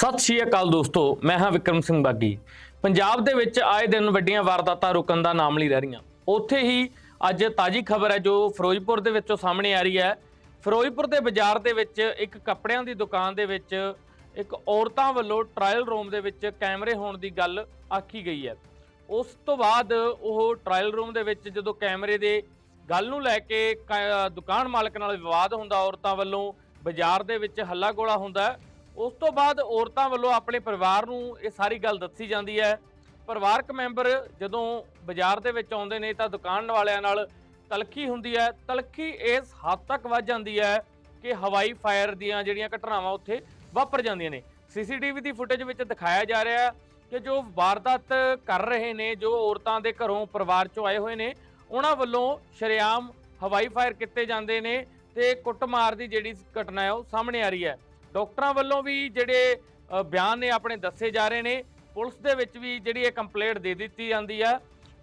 ਸਤਿ ਸ਼੍ਰੀ ਅਕਾਲ ਦੋਸਤੋ, ਮੈਂ ਹਾਂ ਵਿਕਰਮ ਸਿੰਘ ਬਾਗੀ। ਪੰਜਾਬ ਦੇ ਵਿੱਚ ਆਏ ਦਿਨ ਵੱਡੀਆਂ ਵਾਰਦਾਤਾਂ ਰੁਕਣ ਦਾ ਨਾਮ ਨਹੀਂ ਰਹਿ ਰਹੀਆਂ। ਉੱਥੇ ਹੀ ਅੱਜ ਤਾਜੀ ਖਬਰ ਹੈ ਜੋ ਫਿਰੋਜ਼ਪੁਰ ਦੇ ਵਿੱਚੋਂ ਸਾਹਮਣੇ ਆ ਰਹੀ ਹੈ। ਫਿਰੋਜ਼ਪੁਰ ਦੇ ਬਾਜ਼ਾਰ ਦੇ ਵਿੱਚ ਇੱਕ ਕੱਪੜਿਆਂ ਦੀ ਦੁਕਾਨ ਦੇ ਵਿੱਚ ਇੱਕ ਔਰਤਾਂ ਵੱਲੋਂ ਟ੍ਰਾਇਲ ਰੂਮ ਦੇ ਵਿੱਚ ਕੈਮਰੇ ਹੋਣ ਦੀ ਗੱਲ ਆਖੀ ਗਈ ਹੈ। ਉਸ ਤੋਂ ਬਾਅਦ ਉਹ ਟ੍ਰਾਇਲ ਰੂਮ ਦੇ ਵਿੱਚ ਜਦੋਂ ਕੈਮਰੇ ਦੇ ਗੱਲ ਨੂੰ ਲੈ ਕੇ ਕ- ਦੁਕਾਨ ਮਾਲਕ ਨਾਲ ਵਿਵਾਦ ਹੁੰਦਾ, ਔਰਤਾਂ ਵੱਲੋਂ ਬਾਜ਼ਾਰ ਦੇ ਵਿੱਚ ਹੱਲਾ ਗੋਲਾ ਹੁੰਦਾ ਉਸ ਤੋਂ ਬਾਅਦ ਔਰਤਾਂ ਵੱਲੋਂ ਆਪਣੇ ਪਰਿਵਾਰ ਨੂੰ ਇਹ ਸਾਰੀ ਗੱਲ ਦੱਸੀ ਜਾਂਦੀ ਹੈ। ਪਰਿਵਾਰਕ ਮੈਂਬਰ ਜਦੋਂ ਬਾਜ਼ਾਰ ਦੇ ਵਿੱਚ ਆਉਂਦੇ ਨੇ ਤਾਂ ਦੁਕਾਨ ਵਾਲਿਆਂ ਨਾਲ ਤਲਖੀ ਹੁੰਦੀ ਹੈ। ਤਲਖੀ ਇਸ ਹੱਦ ਤੱਕ ਵੱਧ ਜਾਂਦੀ ਹੈ ਕਿ ਹਵਾਈ ਫਾਇਰ ਦੀਆਂ ਜਿਹੜੀਆਂ ਘਟਨਾਵਾਂ ਉੱਥੇ ਵਾਪਰ ਜਾਂਦੀਆਂ ਨੇ। ਸੀਸੀਟੀਵੀ ਦੀ ਫੁਟੇਜ ਵਿੱਚ ਦਿਖਾਇਆ ਜਾ ਰਿਹਾ ਹੈ ਕਿ ਜੋ ਵਾਰਦਾਤ ਕਰ ਰਹੇ ਨੇ, ਜੋ ਔਰਤਾਂ ਦੇ ਘਰੋਂ ਪਰਿਵਾਰ ਚੋਂ ਆਏ ਹੋਏ ਨੇ, ਉਹਨਾਂ ਵੱਲੋਂ ਸ਼ਰੇਆਮ ਹਵਾਈ ਫਾਇਰ ਕੀਤੇ ਜਾਂਦੇ ਨੇ ਤੇ ਕੁੱਟਮਾਰ ਦੀ ਜਿਹੜੀ ਘਟਨਾ ਹੈ ਉਹ ਸਾਹਮਣੇ ਆ ਰਹੀ ਹੈ। ਡਾਕਟਰਾਂ ਵੱਲੋਂ ਵੀ ਜਿਹੜੇ ਬਿਆਨ ਨੇ ਆਪਣੇ ਦੱਸੇ ਜਾ ਰਹੇ ਨੇ, ਪੁਲਿਸ ਦੇ ਵਿੱਚ ਵੀ ਜਿਹੜੀ ਇਹ ਕੰਪਲੇਂਟ ਦੇ ਦਿੱਤੀ ਜਾਂਦੀ ਆ।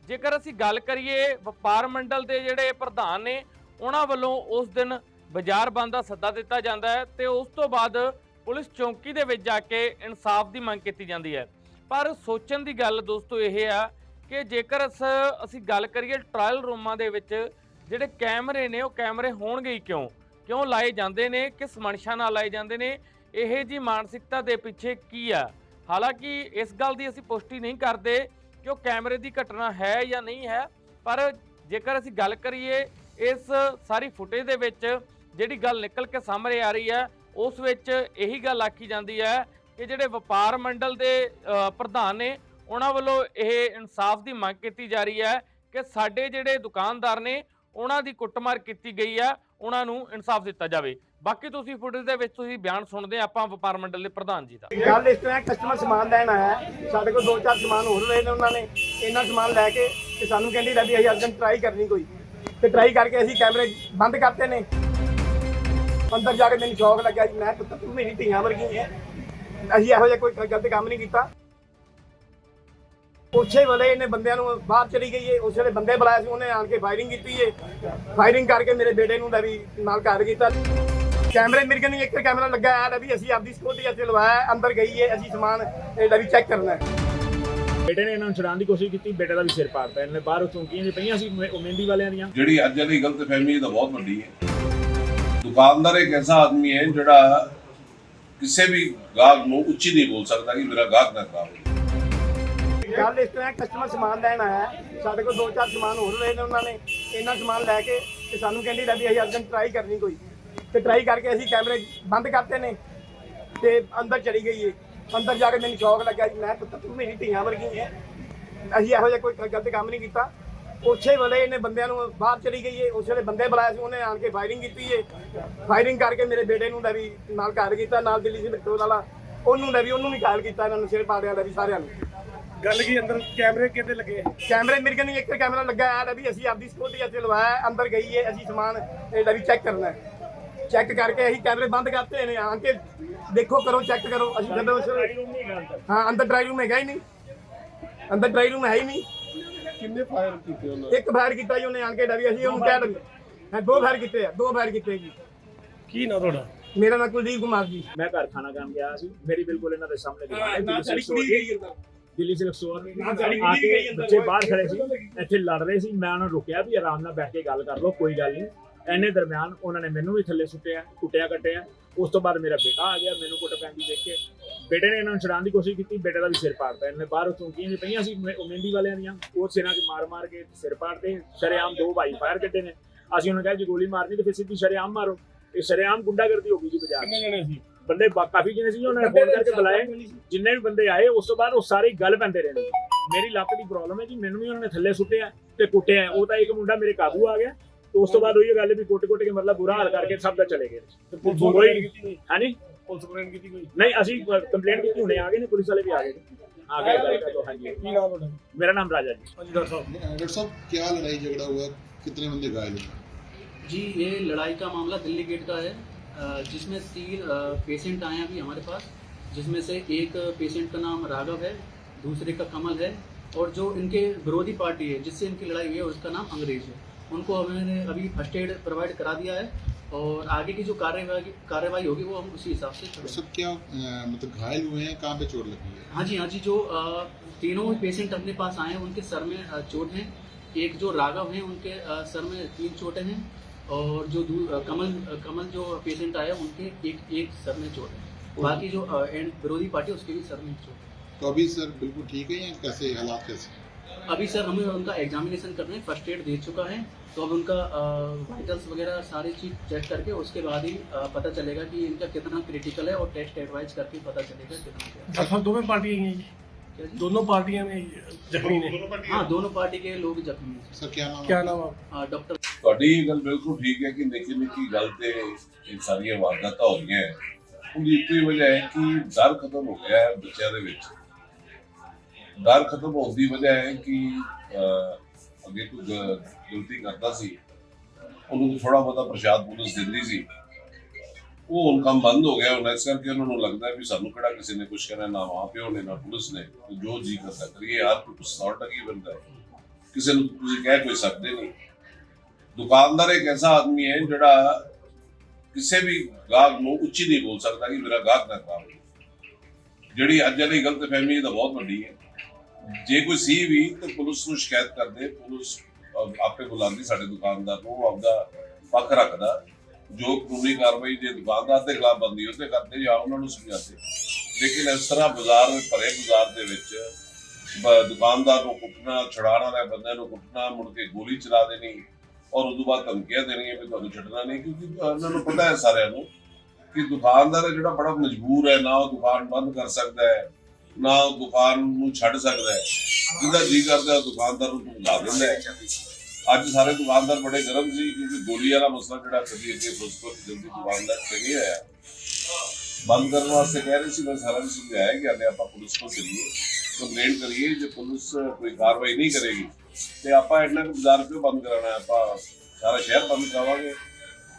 ਜੇਕਰ ਅਸੀਂ ਗੱਲ ਕਰੀਏ ਵਪਾਰ ਮੰਡਲ ਦੇ ਜਿਹੜੇ ਪ੍ਰਧਾਨ ਨੇ, ਉਹਨਾਂ ਵੱਲੋਂ ਉਸ ਦਿਨ ਬਾਜ਼ਾਰ ਬੰਦ ਦਾ ਸੱਦਾ ਦਿੱਤਾ ਜਾਂਦਾ ਹੈ ਤੇ ਉਸ ਤੋਂ ਬਾਅਦ ਪੁਲਿਸ ਚੌਂਕੀ ਦੇ ਵਿੱਚ ਜਾ ਕੇ ਇਨਸਾਫ ਦੀ ਮੰਗ ਕੀਤੀ ਜਾਂਦੀ ਹੈ। ਪਰ ਸੋਚਣ ਦੀ ਗੱਲ ਦੋਸਤੋ ਇਹ ਆ ਕਿ ਜੇਕਰ ਅਸ- ਅਸੀਂ ਗੱਲ ਕਰੀਏ ਟ੍ਰਾਇਲ ਰੂਮਾਂ ਦੇ ਵਿੱਚ, ਜਿਹੜੇ ਕੈਮਰੇ ਨੇ ਉਹ ਕੈਮਰੇ ਹੋਣਗੇ ਹੀ ਕਿਉਂ? ਕਿਉਂ ਲਾਏ ਜਾਂਦੇ ਨੇ? ਕਿਸ ਮਨਸ਼ਾ ਨਾਲ ਲਾਏ ਜਾਂਦੇ ਨੇ? ਇਹ ਜੀ ਮਾਨਸਿਕਤਾ ਦੇ ਪਿੱਛੇ ਕੀ ਆ? ਹਾਲਾਂਕਿ ਇਸ ਗੱਲ ਦੀ ਅਸੀਂ ਪੁਸ਼ਟੀ ਨਹੀਂ ਕਰਦੇ ਕਿ ਉਹ ਕੈਮਰੇ ਦੀ ਘਟਨਾ ਹੈ ਜਾਂ ਨਹੀਂ ਹੈ, ਪਰ ਜੇਕਰ ਅਸੀਂ ਗੱਲ ਕਰੀਏ ਇਸ ਸਾਰੀ ਫੁਟੇਜ ਦੇ ਵਿੱਚ ਜਿਹੜੀ ਗੱਲ ਨਿਕਲ ਕੇ ਸਾਹਮਣੇ ਆ ਰਹੀ ਹੈ, ਉਸ ਵਿੱਚ ਇਹੀ ਗੱਲ ਆਖੀ ਜਾਂਦੀ ਹੈ ਕਿ ਜਿਹੜੇ ਵਪਾਰ ਮੰਡਲ ਦੇ ਪ੍ਰਧਾਨ ਨੇ, ਉਹਨਾਂ ਵੱਲੋਂ ਇਹ ਇਨਸਾਫ ਦੀ ਮੰਗ ਕੀਤੀ ਜਾ ਰਹੀ ਹੈ ਕਿ ਸਾਡੇ ਜਿਹੜੇ ਦੁਕਾਨਦਾਰ ਨੇ, ਉਹਨਾਂ ਦੀ ਕੁੱਟਮਾਰ ਕੀਤੀ ਗਈ ਹੈ ਉਹਨਾਂ ਨੂੰ ਇਨਸਾਫ ਦਿੱਤਾ ਜਾਵੇ। ਬਾਕੀ ਤੁਸੀਂ ਫੁਟੇਜ ਦੇ ਵਿੱਚ ਤੁਸੀਂ ਬਿਆਨ ਸੁਣਦੇ ਆ, ਆਪਾਂ ਵਪਾਰ ਮੰਡਲ ਦੇ ਪ੍ਰਧਾਨ ਜੀ ਦਾ। ਗੱਲ ਇਸ ਤਰ੍ਹਾਂ ਕਸਟਮਰ ਸਮਾਨ ਲੈਣ ਆਇਆ ਸਾਡੇ ਕੋਲ ਦੋ ਚਾਰ ਸਮਾਨ ਹੋਰ ਰਹੇ ਨੇ ਉਹਨਾਂ ਨੇ। ਇਹਨਾਂ ਸਮਾਨ ਲੈ ਕੇ ਤੇ ਸਾਨੂੰ ਕਹਿੰਦੀ ਲੈ ਵੀ ਅਸੀਂ ਅੱਜ ਟਰਾਈ ਕਰਨੀ ਕੋਈ। ਤੇ ਟਰਾਈ ਕਰਕੇ ਅਸੀਂ ਕੈਮਰੇ ਬੰਦ ਕਰਤੇ ਨੇ। ਅੰਦਰ ਜਾ ਕੇ ਮੈਨੂੰ ਸ਼ੌਕ ਲੱਗਿਆ ਜੀ, ਮੈਂ ਪੁੱਤ ਤੂੰ ਮੇਰੀ ਧੀਆਂ ਵਰਗੀ ਹੈ। ਅਸੀਂ ਇਹੋ ਜਿਹਾ ਕੋਈ ਗਲਤ ਕੰਮ ਨਹੀਂ ਕੀਤਾ। ਉਸੇ ਵੇਲੇ ਇਹਨੇ ਬੰਦਿਆਂ ਨੂੰ ਬਾਹਰ ਚਲੀ ਗਈ ਏ। ਉਸੇ ਵੇਲੇ ਬੰਦੇ ਬੁਲਾਏ ਸੀ ਉਹਨੇ ਆਣ ਕੇ ਫਾਇਰਿੰਗ ਕੀਤੀ ਏ। ਫਾਇਰਿੰਗ ਕਰਕੇ ਮੇਰੇ ਬੇਟੇ ਨੂੰ ਦਾ ਵੀ ਨਾਲ ਘਰ ਕੀਤਾ। ਕੈਮਰੇ ਮੇਰੇ ਕੋਲ ਇੱਕ ਕੈਮਰਾ ਲੱਗਾ ਹੈ ਲੈ ਵੀ ਅਸੀਂ ਆਪਦੀ ਸਿਕਿਉਰਿਟੀ ਇੱਥੇ ਲਵਾਇਆ ਅੰਦਰ ਗਈ ਏ ਅਸੀਂ ਸਮਾਨ ਇਹ ਲੈ ਵੀ ਚੈੱਕ ਕਰਨਾ ਹੈ। ਬੇਟੇ ਨੇ ਇਹਨਾਂ ਨੂੰ ਛੁਡਾਉਣ ਦੀ ਕੋਸ਼ਿਸ਼ ਕੀਤੀ ਬੇਟੇ ਦਾ ਵੀ ਸਿਰ ਪਾੜਤਾ ਇਹਨੇ ਬਾਹਰ ਚੌਂਕੀਆਂ ਜਿਹੀਆਂ ਪਈਆਂ ਸੀ ਉਹ ਮਹਿੰਦੀ ਵਾਲਿਆਂ ਦੀਆਂ? ਜਿਹੜੀ ਅੱਜ ਦੀ ਗਲਤਫਹਿਮੀ ਇਹ ਤਾਂ ਬਹੁਤ ਵੱਡੀ ਹੈ। ਦੁਕਾਨਦਾਰ ਇੱਕ ਐਸਾ ਆਦਮੀ ਹੈ ਜਿਹੜਾ ਕਿਸੇ ਵੀ ਗਾਹਕ ਨੂੰ ਉੱਚੀ ਨਹੀਂ ਬੋਲ ਸਕਦਾ ਕਿ ਮੇਰਾ ਗਾਹਕ ਨਾ ਖਰਾਬ ਹੋਵੇ ਇਸ ਤਰ੍ਹਾਂ ਕਸਟਮਰ ਸਮਾਨ ਲੈਣ ਆਇਆ ਸਾਡੇ ਕੋਲ ਦੋ ਚਾਰ ਸਮਾਨ ਹੋਰ ਲਏ ਨੇ ਉਹਨਾਂ ਨੇ। ਇੰਨਾ ਸਮਾਨ ਲੈ ਕੇ ਤੇ ਸਾਨੂੰ ਕਹਿੰਦੀ ਲੈ ਵੀ ਅਸੀਂ ਅੱਜ ਟਰਾਈ ਕਰਨੀ ਕੋਈ। ਤੇ ਟਰਾਈ ਕਰਕੇ ਅਸੀਂ ਕੈਮਰੇ ਬੰਦ ਕਰਤੇ ਨੇ ਤੇ ਅੰਦਰ ਚਲੀ ਗਈ ਏ। ਅੰਦਰ ਜਾ ਕੇ ਮੈਨੂੰ ਸ਼ੌਕ ਲੱਗਿਆ ਜੀ, ਮੈਂ ਪੁੱਤ ਤੂੰ ਮੇਰੀ ਧੀਆਂ ਵਰਗੀ ਹੈ ਅਸੀਂ ਇਹੋ ਜਿਹਾ ਕੋਈ ਗਲਤ ਕੰਮ ਨਹੀਂ ਕੀਤਾ। ਉਸੇ ਵੇਲੇ ਇਹਨੇ ਬੰਦਿਆਂ ਨੂੰ ਬਾਹਰ ਚਲੀ ਗਈ ਏ। ਉਸੇ ਵੇਲੇ ਬੰਦੇ ਬੁਲਾਏ ਸੀ, ਉਹਨੇ ਆਣ ਕੇ ਫਾਇਰਿੰਗ ਕੀਤੀ ਏ। ਫਾਇਰਿੰਗ ਕਰਕੇ ਮੇਰੇ ਬੇਟੇ ਨੂੰ ਦਾ ਵੀ ਨਾਲ ਘਾਇਲ ਕੀਤਾ, ਨਾਲ ਦਿੱਲੀ ਸੀ ਬਿੱਟੋ ਵਾਲਾ। ਉਹਨੂੰ ਦਾ ਵੀ ਉਹਨੂੰ ਵੀ ਘਾਇਲ ਕੀਤਾ ਇਹਨਾਂ ਨੂੰ, ਸਿਰ ਪਾੜਿਆ ਦਾ ਵੀ ਸਾਰਿਆਂ ਨੂੰ। ਗੱਲ ਕੀ ਅੰਦਰ ਕੈਮਰੇ ਕਿੱਥੇ ਲੱਗੇ ਕੈਮਰੇ ਮੇਰੇ ਕੋਲ ਇੱਕ ਕੈਮਰਾ ਲੱਗਾ ਹੈ ਵੀ ਅਸੀਂ ਆਪਦੀ ਸਿਕਿਉਰਿਟੀ ਇੱਥੇ ਲਵਾਇਆ ਹੈ, ਅੰਦਰ ਗਈ ਹੈ ਅਸੀਂ ਸਮਾਨ ਇਹ ਲੈ ਵੀ ਚੈੱਕ ਕਰਨਾ ਹੈ। ਚੈੱਕ ਕਰਕੇ ਅਸੀਂ ਕੈਮਰੇ ਬੰਦ ਕਰਤੇ ਨੇ ਆ ਕੇ ਦੇਖੋ ਕਰੋ ਚੈੱਕ ਕਰੋ। ਅਸੀਂ ਜਦੋਂ ਹਾਂ ਅੰਦਰ ਡਰਾਈ ਰੂਮ ਹੈਗਾ ਹੀ ਨਹੀਂ। ਅੰਦਰ ਡਰਾਈ ਰੂਮ ਹੈ ਹੀ ਨਹੀਂ। ਕਿੰਨੇ ਫਾਇਰ ਕੀਤੇ ਉਹਨਾਂ ਇੱਕ ਫਾਇਰ ਕੀਤਾ ਜੀ ਉਹਨੇ ਆਣ ਕੇ ਡਰੀ ਅਸੀਂ ਉਹਨੂੰ ਕਹਿ ਲੱਗੇ ਹਾਂ ਦੋ ਫਾਇਰ ਕੀਤੇ ਆ ਦੋ ਫਾਇਰ ਕੀਤੇ ਜੀ। ਕੀ ਨਾ ਤੁਹਾਡਾ? ਮੇਰਾ ਨਾਮ ਕੁਲਦੀਪ ਕੁਮਾਰ ਜੀ। ਮੈਂ ਘਰ ਖਾਣਾ ਖਾਣ ਗਿਆ ਸੀ। ਮੇਰੀ ਬਿਲਕੁਲ ਇਹਨਾਂ ਦੇ ਸਾਹਮਣੇ ਦੁਕਾਨ ਹੈ। ਦਿੱਲੀ ਸਿਲਕ ਸਟੋਰ ਨਾ ਸਾਡੀ ਆ ਕੇ। ਬੱਚੇ ਬਾਹਰ ਖੜੇ ਸੀ ਇੱਥੇ ਲੜ ਰਹੇ ਸੀ ਮੈਂ ਉਹਨਾਂ ਨੂੰ ਰੁਕਿਆ ਵੀ ਆਰਾਮ ਨਾਲ ਬੈਠ ਕੇ ਗੱਲ ਕਰ ਲਓ ਕੋਈ ਗੱਲ ਨਹੀਂ। ਐਨੇ ਦਰਮਿਆਨ ਉਹਨਾਂ ਨੇ ਮੈਨੂੰ ਵੀ ਥੱਲੇ ਸੁੱਟਿਆ ਕੁੱਟਿਆ ਕੱਟਿਆ। ਉਸ ਤੋਂ ਬਾਅਦ ਮੇਰਾ ਬੇਟਾ ਆ ਗਿਆ ਮੈਨੂੰ ਕੁੱਟ ਪੈਂਦੀ ਦੇਖ ਕੇ। ਬੇਟੇ ਨੇ ਇਹਨਾਂ ਨੂੰ ਛੁਡਾਉਣ ਦੀ ਕੋਸ਼ਿਸ਼ ਕੀਤੀ ਬੇਟੇ ਦਾ ਵੀ ਸਿਰ ਪਾੜਤਾ ਇਹਨੇ ਬਾਹਰ ਚੌਂਕੀਆਂ ਜਿਹੀਆਂ ਪਈਆਂ ਸੀ ਮਹਿੰਦੀ ਵਾਲਿਆਂ ਦੀਆਂ ਉਹ ਸਿਰਾਂ 'ਚ ਮਾਰ ਮਾਰ ਕੇ ਸਿਰ ਪਾੜਦੇ ਸ਼ਰੇਆਮ ਦੋ ਭਾਈ ਫਾਇਰ ਕੱਢੇ ਨੇ। ਅਸੀਂ ਉਹਨਾਂ ਕਿਹਾ ਜੇ ਗੋਲੀ ਮਾਰਨੀ ਤੇ ਫਿਰ ਸਿੱਧੀ ਸ਼ਰੇਆਮ ਮਾਰੋ। ਇਹ ਸ਼ਰੇਆਮ ਗੁੰਡਾਗਰਦੀ ਹੋ ਗਈ ਜੀ ਬਾਜ਼ਾਰ। ਕਿੰਨੇ ਜਣੇ ਸੀ? ਬੰਦੇ ਬਾ- ਕਾਫੀ ਜਿਹਨੇ ਸੀ ਉਹਨਾਂ ਨੇ ਫੋਨ ਕਰਕੇ ਬੁਲਾਏ ਜਿੰਨੇ ਵੀ ਬੰਦੇ ਆਏ ਉਸ ਤੋਂ ਬਾਅਦ ਉਹ ਸਾਰੇ ਗੱਲ ਪੈਂਦੇ ਰਹੇ ਨੇ ਮੇਰੀ ਲੱਤ ਦੀ ਪ੍ਰੋਬਲਮ ਹੈ ਜੀ ਮੈਨੂੰ ਵੀ ਉਹਨਾਂ ਨੇ ਥੱਲੇ ਸੁੱਟਿਆ ਤੇ ਕੁੱਟਿਆ ਉਹ ਤਾਂ ਇੱਕ ਮੁੰਡਾ ਮੇਰੇ ਕਾਬੂ ਆ ਗਿਆ ਤੇ ਉਸ ਤੋਂ ਬਾਅਦ ਉਹੀ ਗੱਲ ਵੀ ਕੁੱਟ-ਕੁੱਟ ਕੇ ਮਤਲਬ ਬੁਰਾ ਹਾਲ ਕਰਕੇ ਸਭ ਦਾ ਚਲੇ ਗਏ ਤੇ ਪੁਲਿਸ ਕੋਈ ਕੰਪਲੇਂਟ ਕੀਤੀ ਕੋਈ ਹਾਂਜੀ ਪੁਲਿਸ ਕੰਪਲੇਂਟ ਕੀਤੀ ਕੋਈ ਨਹੀਂ ਅਸੀਂ ਕੰਪਲੇਂਟ ਕੀਤੀ ਹੁਣੇ ਆ ਗਏ ਨੇ ਪੁਲਿਸ ਵਾਲੇ ਵੀ ਆ ਗਏ ਨੇ। ਆ ਗਏ ਗੱਲ ਕਰ ਲਓ ਹਾਂਜੀ ਕੀ ਨਾਮ ਤੁਹਾਡਾ ਮੇਰਾ ਨਾਮ ਰਾਜਾ ਜੀ ਹਾਂਜੀ ਡਾਕਟਰ ਸਾਹਿਬ डॉक्टर साहब क्या लड़ाई झगड़ा हुआ कितने बंदे घायल हुए जी ये लड़ाई का मामला दिल्ली गेट का है अ, जिसमें तीन पेशेंट आए हैं अभी हमारे पास जिसमें से एक पेशेंट का नाम राघव है दूसरे का कमल है और जो इनके विरोधी पार्टी है जिससे इनकी लड़ाई हुई है उसका नाम अंग्रेज़ है। उनको हमने अभी फ़र्स्ट एड प्रोवाइड करा दिया है और आगे की जो कार्यवाही कार्यवाही होगी वो हम उसी हिसाब से करेंगे। सब क्या मतलब घायल हुए हैं कहाँ पे चोट लगी है? हाँ जी हाँ जी जो अ, तीनों पेशेंट अपने पास आए हैं उनके सर में चोट है। एक जो राघव हैं उनके अ, सर में तीन चोटें हैं और जो कमल कमल जो पेशेंट आया उनके एक एक सर में चोट है। बाकी जो एंड विरोधी पार्टी उसके भी सर में चोट है। तो अभी सर बिल्कुल ठीक है या कैसे हालात कैसे? अभी सर हमें उनका एग्जामिनेशन कर रहे हैं फ़र्स्ट एड दे चुका है। तो अब उनका वाइटल्स वगैरह सारी चीज़ चेक करके उसके बाद ही पता चलेगा कि इनका कितना क्रिटिकल है और टेस्ट एडवाइज करके पता चलेगा कितना है। दोनों पार्टियाँ हैं? दोनों पार्टियाँ में जख्मी ने हाँ दोनों पार्टी के लोग जख्मी हैं। सर क्या नाम क्या नाम आप? डॉक्टर ਤੁਹਾਡੀ ਇਹ ਗੱਲ ਬਿਲਕੁਲ ਠੀਕ ਹੈ ਕਿ ਨਿੱਕੀ ਨਿੱਕੀ ਗੱਲ ਤੇ ਇਹ ਸਾਰੀਆਂ ਵਾਰਦਾਤਾਂ ਹੋ ਰਹੀਆਂ ਹੈ। ਉਹਦੀ ਇੱਕੋ ਹੀ ਵਜ੍ਹਾ ਹੈ ਕਿ ਡਰ ਖਤਮ ਹੋ ਗਿਆ ਹੈ ਬੱਚਿਆਂ ਦੇ ਵਿੱਚ। ਡਰ ਖਤਮ ਹੋਣ ਦੀ ਵਜ੍ਹਾ ਹੈ ਕਿ ਅੱਗੇ ਕੋਈ ਗ- ਗਲਤੀ ਕਰਦਾ ਸੀ। ਉਹਨੂੰ ਥੋੜਾ ਬਹੁਤਾ ਪ੍ਰਸ਼ਾਦ ਪੁਲਿਸ ਦਿੰਦੀ ਸੀ। ਉਹ ਹੁਣ ਕੰਮ ਬੰਦ ਹੋ ਗਿਆ। ਹੁਣ ਇਸ ਕਰਕੇ ਉਹਨਾਂ ਨੂੰ ਲੱਗਦਾ ਵੀ ਸਾਨੂੰ ਕਿਹੜਾ ਕਿਸੇ ਨੇ ਕੁਝ ਕਹਿਣਾ, ਨਾ ਮਾਂ ਪਿਓ ਨੇ, ਨਾ ਪੁਲਿਸ ਨੇ। ਜੋ ਜੀ ਕਰਦਾ ਕਰੀਏ ਯਾਰ ਕੋਈ ਸੌਟ ਕੀ ਬੰਦਾ ਕਿਸੇ ਨੂੰ ਤੁਸੀਂ ਕਹਿ ਕੋਈ ਸਕਦੇ ਨਹੀਂ। ਦੁਕਾਨਦਾਰ ਇੱਕ ਐਸਾ ਆਦਮੀ ਹੈ ਜਿਹੜਾ ਕਿਸੇ ਵੀ ਗਾਹਕ ਨੂੰ ਉੱਚੀ ਨਹੀਂ ਬੋਲ ਸਕਦਾ ਕਿ ਮੇਰਾ ਗਾਹਕ ਨਾ ਖਰਾਬ ਹੋਵੇ ਜਿਹੜੀ ਅੱਜ ਵਾਲੀ ਗਲਤਫਹਿਮੀ ਤਾਂ ਬਹੁਤ ਵੱਡੀ ਹੈ। ਜੇ ਕੋਈ ਸੀ ਵੀ ਤਾਂ ਪੁਲਿਸ ਨੂੰ ਸ਼ਿਕਾਇਤ ਕਰਦੇ ਪੁਲਿਸ ਅਹ, ਆਪੇ ਬੁਲਾਉਂਦੀ ਸਾਡੇ ਦੁਕਾਨਦਾਰ ਨੂੰ ਉਹ ਆਪਦਾ ਪੱਖ ਰੱਖਦਾ ਜੋ ਕਾਨੂੰਨੀ ਕਾਰਵਾਈ ਜੇ ਦੁਕਾਨਦਾਰ ਦੇ ਖਿਲਾਫ ਬੰਦੀ ਉਹਦੇ ਕਰਦੇ ਜਾਂ ਉਹਨਾਂ ਨੂੰ ਸਮਝਾਉਂਦੇ। ਲੇਕਿਨ ਇਸ ਤਰ੍ਹਾਂ ਬਾਜ਼ਾਰ ਭਰੇ ਬਾਜ਼ਾਰ ਦੇ ਵਿੱਚ ਦੁਕਾਨਦਾਰ ਨੂੰ ਕੁੱਟਣਾ ਛੜਾਣ ਵਾਲੇ ਬੰਦੇ ਨੂੰ ਕੁੱਟਣਾ ਮੁੜ ਕੇ ਗੋਲੀ ਚਲਾ ਦੇਣੀ ਔਰ ਉਦੋਂ ਬਾਅਦ ਧਮਕੀਆਂ ਦੇਣੀਆਂ ਵੀ ਤੁਹਾਨੂੰ ਛੱਡਣਾ ਨਹੀਂ, ਕਿਉਂਕਿ ਉਹਨਾਂ ਨੂੰ ਪਤਾ ਹੈ ਸਾਰਿਆਂ ਨੂੰ ਕਿ ਦੁਕਾਨਦਾਰ ਹੈ ਜਿਹੜਾ ਬੜਾ ਮਜਬੂਰ ਹੈ, ਨਾ ਉਹ ਦੁਕਾਨ ਬੰਦ ਕਰ ਸਕਦਾ ਹੈ, ਨਾ ਉਹ ਦੁਕਾਨ ਨੂੰ ਛੱਡ ਸਕਦਾ ਹੈ। ਜਿਹਦਾ ਜੀ ਕਰਦਾ ਦੁਕਾਨਦਾਰ ਨੂੰ ਭੁਲਾ ਦਿੰਦਾ ਹੈ। ਅੱਜ ਸਾਰੇ ਦੁਕਾਨਦਾਰ ਬੜੇ ਗਰਮ ਸੀ, ਕਿਉਂਕਿ ਗੋਲੀ ਵਾਲਾ ਮਸਲਾ ਜਿਹੜਾ ਕਦੀ ਅੱਗੇ ਫਿਰੋਜ਼ਪੁਰ ਜਲਦੀ ਦੁਕਾਨਦਾਰ ਤੇ ਆਇਆ। ਬੰਦ ਕਰਨ ਵਾਸਤੇ ਕਹਿ ਰਹੇ ਸੀ, ਮੈਂ ਸਾਰਾ ਨੂੰ ਸਮਝਾਇਆ ਕਿ ਆਪਾਂ ਪੁਲਿਸ ਕੋਲ ਚੱਲੀਏ। ਕੰਪਲੇਂਟ ਕਰੀਏ, ਜੇ ਪੁਲਿਸ ਕੋਈ ਕਾਰਵਾਈ ਨਹੀਂ ਕਰੇਗੀ ਤੇ ਆਪਾਂ ਇੰਨਾ ਕੁ ਬਾਜ਼ਾਰ ਕਿਉਂ ਬੰਦ ਕਰਾਉਣਾ ਹੈ? ਆਪਾਂ ਸਾਰਾ ਸ਼ਹਿਰ ਬੰਦ ਕਰਾਵਾਂਗੇ।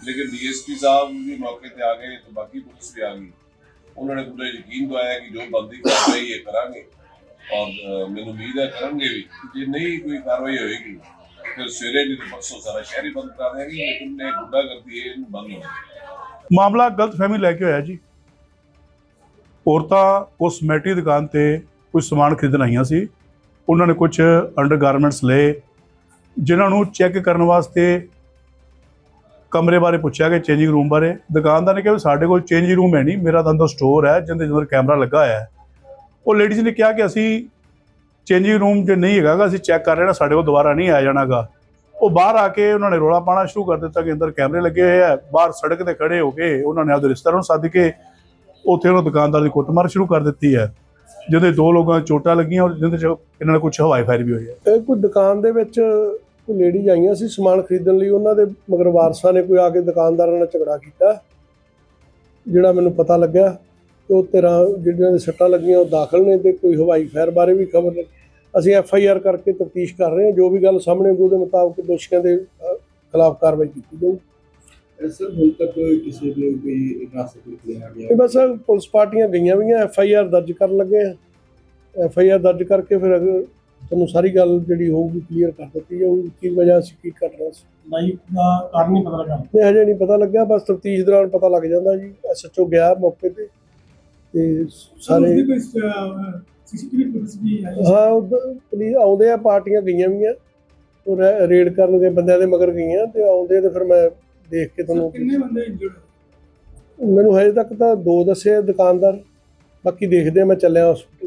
ਲੇਕਿਨ ਡੀਐਸਪੀ ਸਾਹਿਬ ਵੀ ਮੌਕੇ ਤੇ ਆ ਗਏ ਤੇ ਬਾਕੀ ਪੁਲਿਸ ਵੀ ਆ ਗਈ। ਉਹਨਾਂ ਨੇ ਪੂਰਾ ਯਕੀਨ ਦਵਾਇਆ ਕਿ ਜੋ ਬੰਦੀ ਕਾਰਵਾਈ ਇਹ ਕਰਾਂਗੇ। ਔਰ ਮੈਨੂੰ ਉਮੀਦ ਹੈ ਕਰਨਗੇ ਵੀ। ਜੇ ਨਹੀਂ ਕੋਈ ਕਾਰਵਾਈ ਹੋਏਗੀ, ਫਿਰ ਸਵੇਰੇ ਨਹੀਂ ਤਾਂ ਪਰਸੋਂ ਸਾਰਾ ਸ਼ਹਿਰ ਹੀ ਬੰਦ ਕਰਾ ਦੇਣਗੇ ਲੇਕਿਨ ਇਹ ਗੁੰਡਾਗਰਦੀ ਇਹ ਇਹਨੂੰ ਬੰਦ ਹੋਣਾ ਮਾਮਲਾ ਗ਼ਲਤ ਫਹਿਮੀ ਲੈ ਕੇ ਹੋਇਆ ਜੀ। ਔਰਤਾਂ ਕੋਸਮੈਟਿਕ ਦੁਕਾਨ ਤੇ ਕੁਝ ਸਮਾਨ ਖਰੀਦਣ ਆਈਆਂ ਸੀ। ਉਹਨਾਂ ਨੇ ਕੁਝ ਅੰਡਰਗਾਰਮੈਂਟਸ ਲਏ ਜਿਨ੍ਹਾਂ ਨੂੰ ਚੈੱਕ ਕਰਨ ਵਾਸਤੇ ਕਮਰੇ ਬਾਰੇ ਪੁੱਛਿਆ ਕਿ ਚੇਂਜਿੰਗ ਰੂਮ ਬਾਰੇ। ਦੁਕਾਨਦਾਰ ਨੇ ਕਿਹਾ ਵੀ ਸਾਡੇ ਕੋਲ ਚੇਂਜਿੰਗ ਰੂਮ ਹੈ ਨਹੀਂ ਮੇਰਾ ਤਾਂ ਅੰਦਰ ਸਟੋਰ ਹੈ ਜਿਹਦੇ ਅੰਦਰ ਕੈਮਰਾ ਲੱਗਾ ਹੋਇਆ ਹੈ। ਉਹ ਲੇਡੀਜ਼ ਨੇ ਕਿਹਾ ਕਿ ਅਸੀਂ ਚੇਂਜਿੰਗ ਰੂਮ ਜੇ ਨਹੀਂ ਹੈਗਾ ਗਾ, ਅਸੀਂ ਚੈੱਕ ਕਰ ਰਹੇ ਹਾਂ ਸਾਡੇ ਕੋਲ ਦੁਬਾਰਾ ਨਹੀਂ ਆ ਜਾਣਾਗਾ। ਉਹ ਬਾਹਰ ਆ ਕੇ ਉਹਨਾਂ ਨੇ ਰੋਲਾ ਪਾਣਾ ਸ਼ੁਰੂ ਕਰ ਦਿੱਤਾ ਕਿ ਅੰਦਰ ਕੈਮਰੇ ਲੱਗੇ ਹੋਏ ਆ ਬਾਹਰ ਸੜਕ ਤੇ ਖੜੇ ਹੋ ਕੇ ਉਹਨਾਂ ਨੇ ਆਪਦੇ ਰਿਸ਼ਤੇਦਾਰਾਂ ਨੂੰ ਸੱਦ ਕੇ ਉੱਥੇ ਉਹ ਦੁਕਾਨਦਾਰ ਦੀ ਕੁੱਟਮਾਰ ਸ਼ੁਰੂ ਕਰ ਦਿੱਤੀ ਹੈ। ਜਿਹਦੇ ਦੋ ਲੋਕਾਂ ਚੋਟਾਂ ਲੱਗੀਆਂ ਔਰ ਜਿਹਦੇ ਚ ਇਹਨਾਂ ਨੇ ਕੁਝ ਹਵਾਈ ਫਾਇਰ ਵੀ ਹੋਈ ਹੈ। ਇਹ ਕੋਈ ਦੁਕਾਨ ਦੇ ਵਿੱਚ ਕੋਈ ਲੇਡੀਜ਼ ਆਈਆਂ ਸੀ ਸਮਾਨ ਖਰੀਦਣ ਲਈ, ਉਹਨਾਂ ਦੇ ਮਗਰ ਵਾਰਸਾਂ ਨੇ ਕੋਈ ਆ ਕੇ ਦੁਕਾਨਦਾਰਾਂ ਨਾਲ ਝਗੜਾ ਕੀਤਾ, ਜਿਹੜਾ ਮੈਨੂੰ ਪਤਾ ਲੱਗਿਆ ਕਿ ਉਹ ਤੇਰਾ ਜਿਹੜੀਆਂ ਦੇ ਸੱਟਾਂ ਲੱਗੀਆਂ ਉਹ ਦਾਖਲ ਨੇ ਤੇ ਕੋਈ ਹਵਾਈ ਫਾਇਰ ਬਾਰੇ ਵੀ ਖਬਰ ਅਸੀਂ ਐਫ ਆਈ ਆਰ ਕਰਕੇ ਤਫਤੀਸ਼ ਕਰ ਰਹੇ ਹਾਂ, ਜੋ ਵੀ ਗੱਲ ਸਾਹਮਣੇ ਆਊਗੀ ਉਹਦੇ ਮੁਤਾਬਕ ਦੋਸ਼ੀਆਂ ਦੇ ਖਿਲਾਫ ਕਾਰਵਾਈ ਕੀਤੀ ਜਾਊਗੀ। ਸਰ ਹੁਣ ਤੱਕ ਕਿਸੇ ਦੇ ਕੋਈ ਰਾਸਤੇ ਕੋਈ ਲਿਆ ਗਿਆ ਇਹ ਬਸ ਪੁਲਿਸ ਪਾਰਟੀਆਂ ਗਈਆਂ ਵੀਆਂ ਐਫ ਆਈ ਆਰ ਦਰਜ ਕਰਨ ਲੱਗੇ ਆ। ਐਫ ਆਈ ਆਰ ਦਰਜ ਕਰਕੇ ਫਿਰ ਅਗਰ ਤੁਹਾਨੂੰ ਸਾਰੀ ਗੱਲ ਜਿਹੜੀ ਹੋਊਗੀ ਕਲੀਅਰ ਕਰ ਦਿੱਤੀ ਜਾਊਗੀ ਕੀ ਵਜ੍ਹਾ ਸੀ ਕੀ ਘਟਨਾ ਸੀ। ਨਹੀਂ ਕਾਰਨ ਨਹੀਂ ਪਤਾ ਲੱਗਾ। ਨਹੀਂ ਹਜੇ ਨਹੀਂ ਪਤਾ ਲੱਗਾ ਬਸ ਤਫਤੀਸ਼ ਦੌਰਾਨ ਪਤਾ ਲੱਗ ਜਾਂਦਾ ਜੀ। ਐਸਐਚਓ ਗਿਆ ਮੌਕੇ ਤੇ ਤੇ ਸਾਰੇ ਸੀਸੀਟੀਵੀ ਫੁਟੇਜ ਵੀ ਹੈ ਪੁਲਿਸ ਆਉਂਦੇ ਆ ਪਾਰਟੀਆਂ ਗਈਆਂ ਵੀਆਂ ਉਹ ਰੇਡ ਕਰਨ ਦੇ ਬੰਦਿਆਂ ਦੇ ਮਗਰ ਗਈਆਂ ਤੇ ਆਉਂਦੇ ਤੇ ਫਿਰ ਮੈਂ ਦੇਖ ਕੇ ਤੁਹਾਨੂੰ ਕਿੰਨੇ ਬੰਦੇ ਇੰਜਰਡ ਮੈਨੂੰ ਹਜੇ ਤੱਕ ਤਾਂ ਦੋ ਦੱਸੇ ਆ ਦੁਕਾਨਦਾਰ ਬਾਕੀ ਦੇਖਦੇ ਆ ਮੈਂ ਚੱਲਿਆ ਹਸਪੀਟਲ